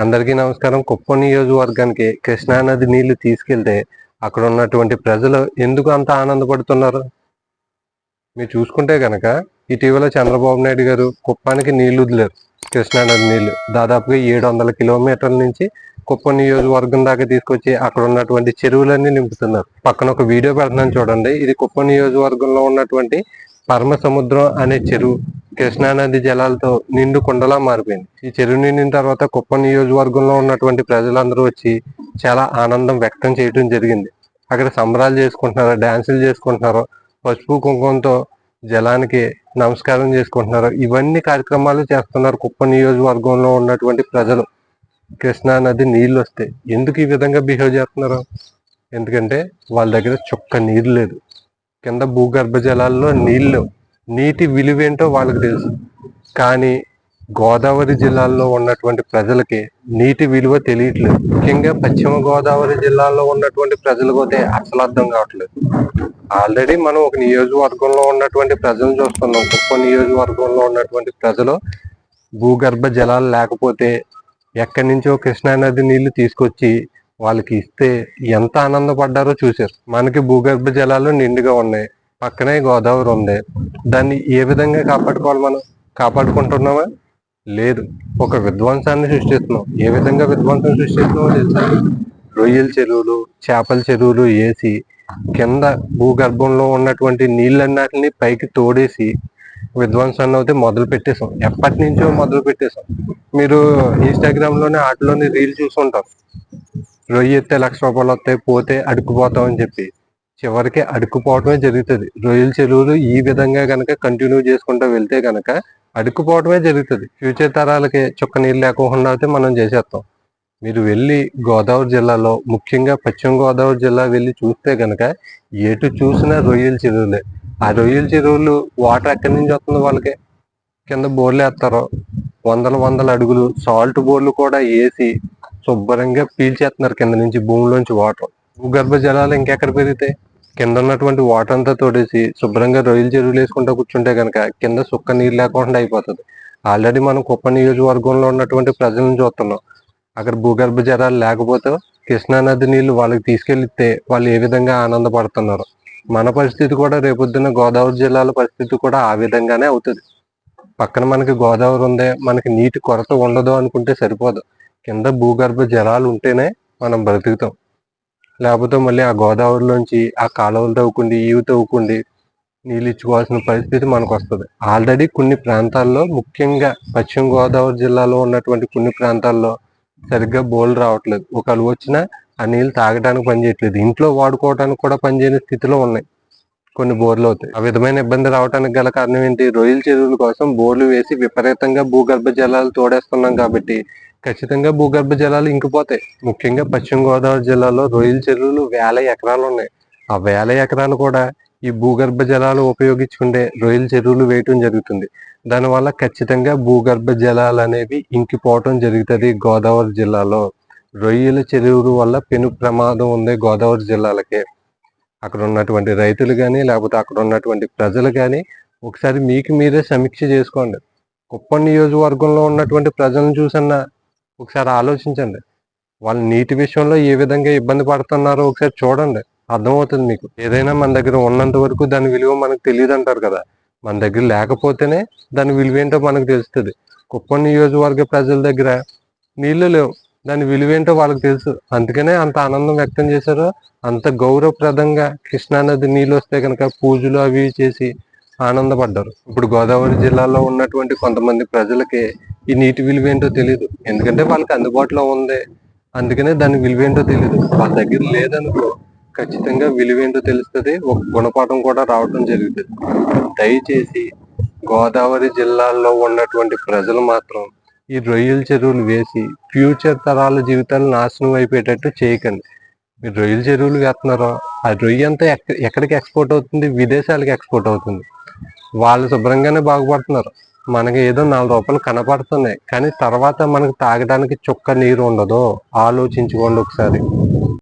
అందరికీ నమస్కారం. కుప్పం నియోజకవర్గానికి కృష్ణానది నీళ్ళు తీసుకెళ్తే అక్కడ ఉన్నటువంటి ప్రజలు ఎందుకు అంత ఆనందపడుతున్నారు? మీరు చూసుకుంటే కనుక ఇటీవల చంద్రబాబు నాయుడు గారు కుప్పానికి నీళ్ళు వదిలేరు. కృష్ణానది నీళ్ళు దాదాపుగా ఏడు వందల కిలోమీటర్ల నుంచి కుప్పం నియోజకవర్గం దాకా తీసుకొచ్చి అక్కడ ఉన్నటువంటి చెరువులన్నీ నింపుతున్నారు. పక్కన ఒక వీడియో పెడుతున్నాను చూడండి. ఇది కుప్పం నియోజకవర్గంలో ఉన్నటువంటి పరమ సముద్రం అనే చెరువు కృష్ణానది జలాలతో నిండు కుండలా మారిపోయింది. ఈ చెరువు నిండిన తర్వాత కుప్పం నియోజకవర్గంలో ఉన్నటువంటి ప్రజలందరూ వచ్చి చాలా ఆనందం వ్యక్తం చేయడం జరిగింది. అక్కడ సంబరాలు చేసుకుంటున్నారు డ్యాన్సులు చేసుకుంటున్నారు పసుపు కుంకుమతో జలానికి నమస్కారం చేసుకుంటున్నారు ఇవన్నీ కార్యక్రమాలు చేస్తున్నారు కుప్పం నియోజకవర్గంలో ఉన్నటువంటి ప్రజలు. కృష్ణా నది నీళ్ళు వస్తాయి ఎందుకు ఈ విధంగా బిహేవ్ చేస్తున్నారు? ఎందుకంటే వాళ్ళ దగ్గర చుక్క నీరు లేదు. కింద భూగర్భ జలాల్లో నీళ్ళు నీటి విలువేంటో వాళ్ళకి తెలుసు. కానీ గోదావరి జిల్లాల్లో ఉన్నటువంటి ప్రజలకి నీటి విలువ తెలియట్లేదు. ముఖ్యంగా పశ్చిమ గోదావరి జిల్లాలో ఉన్నటువంటి ప్రజలకు అయితే అసలు అర్థం కావట్లేదు. ఆల్రెడీ మనం ఒక నియోజకవర్గంలో ఉన్నటువంటి ప్రజలను చూస్తున్నాం. కుప్ప నియోజకవర్గంలో ఉన్నటువంటి ప్రజలు భూగర్భ జలాలు లేకపోతే ఎక్కడి నుంచో కృష్ణానది నీళ్ళు తీసుకొచ్చి వాళ్ళకి ఇస్తే ఎంత ఆనందపడ్డారో చూశారు. మనకి భూగర్భ జలాలు నిండుగా ఉన్నాయి. పక్కనే గోదావరి ఉంది. దాన్ని ఏ విధంగా కాపాడుకోవాలి మనం? కాపాడుకుంటున్నామా? లేదు. ఒక విధ్వంసాన్ని సృష్టిస్తున్నాం. ఏ విధంగా విధ్వంసం సృష్టిస్తున్నామో తెలుసా? రొయ్యల చెరువులు చేపల చెరువులు వేసి కింద భూగర్భంలో ఉన్నటువంటి నీళ్ళన్నిటిని పైకి తోడేసి విధ్వంసాన్ని అయితే మొదలు పెట్టేసాం ఎప్పటి నుంచో మొదలు పెట్టేసాం మీరు ఇన్స్టాగ్రామ్లోనే ఆటలోనే రీల్ చూసుంటారు. రొయ్య ఎత్తే లక్ష రూపాయలు వస్తాయి పోతే అడుక్కుపోతామని చెప్పి. చివరికి అడుక్కుపోవటమే జరుగుతుంది. రొయ్యల చెరువులు ఈ విధంగా కనుక కంటిన్యూ చేసుకుంటూ వెళ్తే కనుక అడుక్కుపోవటమే జరుగుతుంది. ఫ్యూచర్ తరాలకి చుక్క నీళ్ళు లేకుండా అయితే మనం చేసేస్తాం. మీరు వెళ్ళి గోదావరి జిల్లాలో ముఖ్యంగా పశ్చిమ గోదావరి జిల్లా వెళ్ళి చూస్తే కనుక ఎటు చూసినా రొయ్యల చెరువులే. ఆ రొయ్యల చెరువులు వాటర్ ఎక్కడి నుంచి వస్తుంది వాళ్ళకి? కింద బోర్లు వేస్తారు వందల వందల అడుగులు సాల్ట్ బోర్లు కూడా వేసి శుభ్రంగా పీల్చేస్తున్నారు కింద నుంచి భూమిలోంచి వాటర్. భూగర్భ జలాలు ఇంకెక్కడ పెరిగితే కింద ఉన్నటువంటి వాటర్ అంతా తోడేసి శుభ్రంగా రొయ్యలు చెరువులు వేసుకుంటూ కూర్చుంటే కనుక కింద సుక్క నీరు లేకుండా అయిపోతుంది. ఆల్రెడీ మనం కుప్ప నియోజకవర్గంలో ఉన్నటువంటి ప్రజలను చూస్తున్నాం. అక్కడ భూగర్భ జలాలు లేకపోతే కృష్ణా నది నీళ్ళు వాళ్ళకి తీసుకెళ్తే వాళ్ళు ఏ విధంగా ఆనందపడుతున్నారు? మన పరిస్థితి కూడా రేపొద్దున గోదావరి జిల్లాల పరిస్థితి కూడా ఆ విధంగానే అవుతుంది. పక్కన మనకి గోదావరి ఉంది మనకి నీటి కొరత ఉండదు అనుకుంటే సరిపోదు. కింద భూగర్భ జలాలు ఉంటేనే మనం బ్రతుకుతాం. లేకపోతే మళ్ళీ ఆ గోదావరిలోంచి ఆ కాలువలు తవ్వుకుండి ఈవి తవ్వుకుండి నీళ్ళు ఇచ్చుకోవాల్సిన పరిస్థితి మనకు వస్తుంది ఆల్రెడీ కొన్ని ప్రాంతాల్లో ముఖ్యంగా పశ్చిమ గోదావరి జిల్లాలో ఉన్నటువంటి కొన్ని ప్రాంతాల్లో సరిగ్గా బోల్ రావట్లేదు. ఒకళ్ళు వచ్చినా ఆ నీళ్ళు తాగడానికి పనిచేయట్లేదు ఇంట్లో వాడుకోవడానికి కూడా పనిచేయని స్థితిలో ఉన్నాయి. కొన్ని బోర్లు అవుతాయి. ఆ విధమైన ఇబ్బంది రావడానికి గల కారణం ఏంటి? రొయ్యల చెరువుల కోసం బోర్లు వేసి విపరీతంగా భూగర్భ జలాలు తోడేస్తున్నాం కాబట్టి ఖచ్చితంగా భూగర్భ జలాలు ఇంకిపోతాయి. ముఖ్యంగా పశ్చిమ గోదావరి జిల్లాలో రొయ్యల చెరువులు వేల ఎకరాలు ఉన్నాయి ఆ వేల ఎకరాలు కూడా ఈ భూగర్భ జలాలు ఉపయోగించుకుంటే రొయ్యల చెరువులు వేయటం జరుగుతుంది. దానివల్ల ఖచ్చితంగా భూగర్భ జలాలు అనేవి ఇంకిపోవటం జరుగుతుంది గోదావరి జిల్లాలో. రొయ్యల చెరువులు వల్ల పెను ప్రమాదం ఉంది గోదావరి జిల్లాలకే. అక్కడ ఉన్నటువంటి రైతులు కానీ లేకపోతే అక్కడ ఉన్నటువంటి ప్రజలు కానీ ఒకసారి మీకు మీరే సమీక్ష చేసుకోండి. కుప్పం నియోజకవర్గంలో ఉన్నటువంటి ప్రజలను చూసన్నా ఒకసారి ఆలోచించండి. వాళ్ళు నీటి విషయంలో ఏ విధంగా ఇబ్బంది పడుతున్నారో ఒకసారి చూడండి. అర్థమవుతుంది మీకు. ఏదైనా మన దగ్గర ఉన్నంత వరకు దాని విలువ మనకు తెలియదు అంటారు కదా. మన దగ్గర లేకపోతేనే దాని విలువ ఏంటో మనకు తెలుస్తుంది. కుప్పం నియోజకవర్గ ప్రజల దగ్గర నీళ్ళు లేవు. దాని విలువ ఏంటో వాళ్ళకి తెలుసు. అందుకనే అంత ఆనందం వ్యక్తం చేశారు. అంత గౌరవప్రదంగా కృష్ణానది నీళ్ళు వస్తే కనుక పూజలు అవి చేసి ఆనందపడ్డారు. ఇప్పుడు గోదావరి జిల్లాలో ఉన్నటువంటి కొంతమంది ప్రజలకి ఈ నీటి విలువ ఏంటో తెలియదు ఎందుకంటే వాళ్ళకి అందుబాటులో ఉంది. అందుకనే దాని విలువ ఏంటో తెలియదు వాళ్ళ దగ్గర లేదనుకో ఖచ్చితంగా విలువ ఏంటో తెలుస్తుంది. ఒక గుణపాఠం కూడా రావడం జరుగుతుంది. దయచేసి గోదావరి జిల్లాల్లో ఉన్నటువంటి ప్రజలు మాత్రం ఈ రొయ్యల చెరువులు వేసి ఫ్యూచర్ తరాల జీవితాలు నాశనం అయిపోయేటట్టు చేయకండి. మీరు రొయ్యల చెరువులు వేస్తున్నారో? ఆ రొయ్య అంతా ఎక్క- ఎక్కడికి ఎక్స్పోర్ట్ అవుతుంది? విదేశాలకు ఎక్స్పోర్ట్ అవుతుంది. వాళ్ళు శుభ్రంగానే బాగుపడుతున్నారు. మనకి ఏదో నాలుగు రూపాయలు కనపడుతున్నాయి. కానీ తర్వాత మనకు తాగడానికి చుక్క నీరు ఉండదు. ఆలోచించుకోండి ఒకసారి.